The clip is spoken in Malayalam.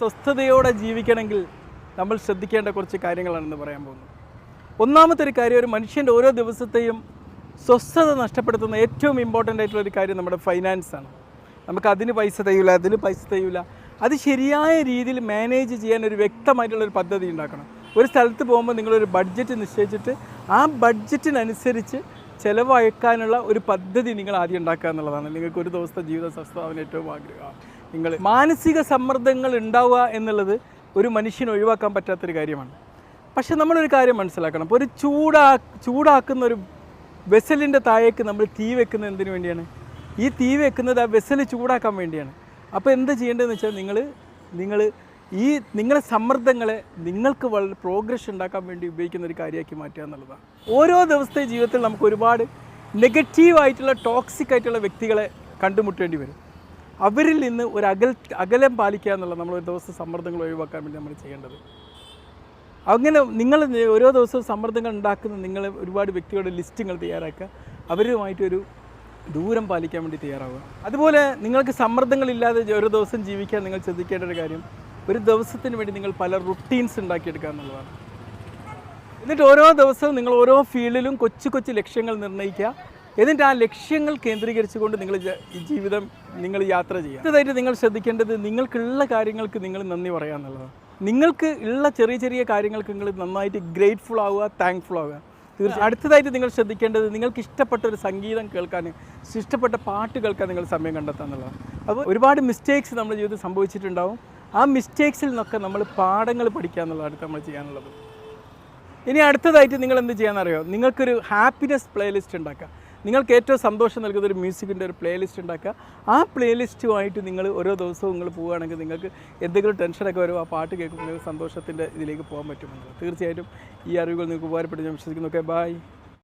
സ്വസ്ഥതയോടെ ജീവിക്കണമെങ്കിൽ നമ്മൾ ശ്രദ്ധിക്കേണ്ട കുറച്ച് കാര്യങ്ങളാണെന്ന് പറയാൻ പോകുന്നത് ഒന്നാമത്തെ ഒരു കാര്യം ഒരു മനുഷ്യന്റെ ഓരോ ദിവസത്തെയും സ്വസ്ഥത നഷ്ടപ്പെടുത്തുന്ന ഏറ്റവും ഇമ്പോർട്ടന്റ് ആയിട്ടുള്ള ഒരു കാര്യം നമ്മുടെ ഫൈനാൻസ് ആണ്. നമുക്ക് അതിന് പൈസ തയ്യൂല അതിന് പൈസ തയ്യൂല അത് ശരിയായ രീതിയിൽ മാനേജ് ചെയ്യാൻ ഒരു വ്യക്തമായിട്ടുള്ളൊരു പദ്ധതി ഉണ്ടാക്കണം. ഒരു സ്ഥലത്ത് പോകുമ്പോൾ നിങ്ങളൊരു ബഡ്ജറ്റ് നിശ്ചയിച്ചിട്ട് ആ ബഡ്ജറ്റിനനുസരിച്ച് ചിലവഴിക്കാനുള്ള ഒരു പദ്ധതി നിങ്ങൾ ആദ്യം ഉണ്ടാക്കുക എന്നുള്ളതാണ്. നിങ്ങൾക്ക് ഒരു ദിവസത്തെ ജീവിത സംസ്ഥാപന ഏറ്റവും ആഗ്രഹം. നിങ്ങൾ മാനസിക സമ്മർദ്ദങ്ങൾ ഉണ്ടാവുക എന്നുള്ളത് ഒരു മനുഷ്യന് ഒഴിവാക്കാൻ പറ്റാത്തൊരു കാര്യമാണ്. പക്ഷെ നമ്മളൊരു കാര്യം മനസ്സിലാക്കണം. ഇപ്പോൾ ഒരു ചൂടാ ചൂടാക്കുന്ന ഒരു വെസലിന്റെ താഴേക്ക് നമ്മൾ തീ വെക്കുന്നത് എന്തിനു വേണ്ടിയാണ്? ഈ തീ വെക്കുന്നത് ആ വെസൽ ചൂടാക്കാൻ വേണ്ടിയാണ്. അപ്പോൾ എന്ത് ചെയ്യേണ്ടതെന്ന് വെച്ചാൽ നിങ്ങൾ നിങ്ങൾ ഈ നിങ്ങളുടെ സമ്മർദ്ദങ്ങളെ നിങ്ങൾക്ക് വളരെ പ്രോഗ്രസ് ഉണ്ടാക്കാൻ വേണ്ടി ഉപയോഗിക്കുന്ന ഒരു കാര്യമാക്കി മാറ്റുക എന്നുള്ളതാണ്. ഓരോ ദിവസത്തെ ജീവിതത്തിൽ നമുക്ക് ഒരുപാട് നെഗറ്റീവായിട്ടുള്ള ടോക്സിക് ആയിട്ടുള്ള വ്യക്തികളെ കണ്ടുമുട്ടേണ്ടി വരും. അവരിൽ നിന്ന് ഒരു അകൽ അകലം പാലിക്കുക എന്നുള്ള നമ്മൾ ഒരു ദിവസം സമ്മർദ്ദങ്ങൾ ഒഴിവാക്കാൻ വേണ്ടി നമ്മൾ ചെയ്യേണ്ടത്. അങ്ങനെ നിങ്ങൾ ഓരോ ദിവസവും സമ്മർദ്ദങ്ങൾ ഉണ്ടാക്കുന്ന നിങ്ങൾ ഒരുപാട് വ്യക്തികളുടെ ലിസ്റ്റുകൾ തയ്യാറാക്കുക. അവരുമായിട്ടൊരു ദൂരം പാലിക്കാൻ വേണ്ടി തയ്യാറാവുക. അതുപോലെ നിങ്ങൾക്ക് സമ്മർദ്ദങ്ങളില്ലാതെ ഓരോ ദിവസം ജീവിക്കാൻ നിങ്ങൾ ശ്രദ്ധിക്കേണ്ട ഒരു കാര്യം ഒരു ദിവസത്തിന് വേണ്ടി നിങ്ങൾ പല റുട്ടീൻസ് ഉണ്ടാക്കിയെടുക്കുക എന്നുള്ളതാണ്. എന്നിട്ട് ഓരോ ദിവസവും നിങ്ങൾ ഓരോ ഫീൽഡിലും കൊച്ചു കൊച്ചു ലക്ഷ്യങ്ങൾ നിർണയിക്കുക. എന്നിട്ട് ആ ലക്ഷ്യങ്ങൾ കേന്ദ്രീകരിച്ചുകൊണ്ട് നിങ്ങൾ ജീവിതം നിങ്ങൾ യാത്ര ചെയ്യുക. അടുത്തതായിട്ട് നിങ്ങൾ ശ്രദ്ധിക്കേണ്ടത് നിങ്ങൾക്കുള്ള കാര്യങ്ങൾക്ക് നിങ്ങൾ നന്ദി പറയുക എന്നുള്ളതാണ്. നിങ്ങൾക്ക് ഉള്ള ചെറിയ ചെറിയ കാര്യങ്ങൾക്ക് നിങ്ങൾ നന്നായിട്ട് ഗ്രേറ്റ്ഫുൾ ആവുക താങ്ക്ഫുൾ ആവുക. തീർച്ചയായും അടുത്തതായിട്ട് നിങ്ങൾ ശ്രദ്ധിക്കേണ്ടത് നിങ്ങൾക്ക് ഇഷ്ടപ്പെട്ട ഒരു സംഗീതം കേൾക്കാൻ ഇഷ്ടപ്പെട്ട പാട്ട് കേൾക്കാൻ നിങ്ങൾ സമയം കണ്ടെത്താന്നുള്ളതാണ് അപ്പോൾ ഒരുപാട് മിസ്റ്റേക്സ് നമ്മുടെ ജീവിതത്തിൽ സംഭവിച്ചിട്ടുണ്ടാവും. ആ മിസ്റ്റേക്സിൽ നിന്നൊക്കെ നമ്മൾ പാഠങ്ങൾ പഠിക്കുക എന്നുള്ളതാണ് നമ്മൾ ചെയ്യാനുള്ളത്. ഇനി അടുത്തതായിട്ട് നിങ്ങൾ എന്ത് ചെയ്യാന്നറിയോ? നിങ്ങൾക്കൊരു ഹാപ്പിനെസ് പ്ലേലിസ്റ്റ് ഉണ്ടാക്കുക. നിങ്ങൾക്ക് ഏറ്റവും സന്തോഷം നൽകുന്ന ഒരു മ്യൂസിക്കിന്റെ ഒരു പ്ലേലിസ്റ്റ് ഉണ്ടാക്കുക. ആ പ്ലേലിസ്റ്റുമായിട്ട് നിങ്ങൾ ഓരോ ദിവസവും നിങ്ങൾ പോവുകയാണെങ്കിൽ നിങ്ങൾക്ക് എന്തെങ്കിലും ടെൻഷനൊക്കെ വരും ആ പാട്ട് കേൾക്കുമ്പോൾ സന്തോഷത്തിന്റെ ഇതിലേക്ക് പോകാൻ പറ്റുമെന്നുള്ളത് തീർച്ചയായിട്ടും ഈ അറിവുകൾ നിങ്ങൾക്ക് ഉപകാരപ്പെട്ട് ഞാൻ വിശ്വസിക്കുന്നു. Okay bye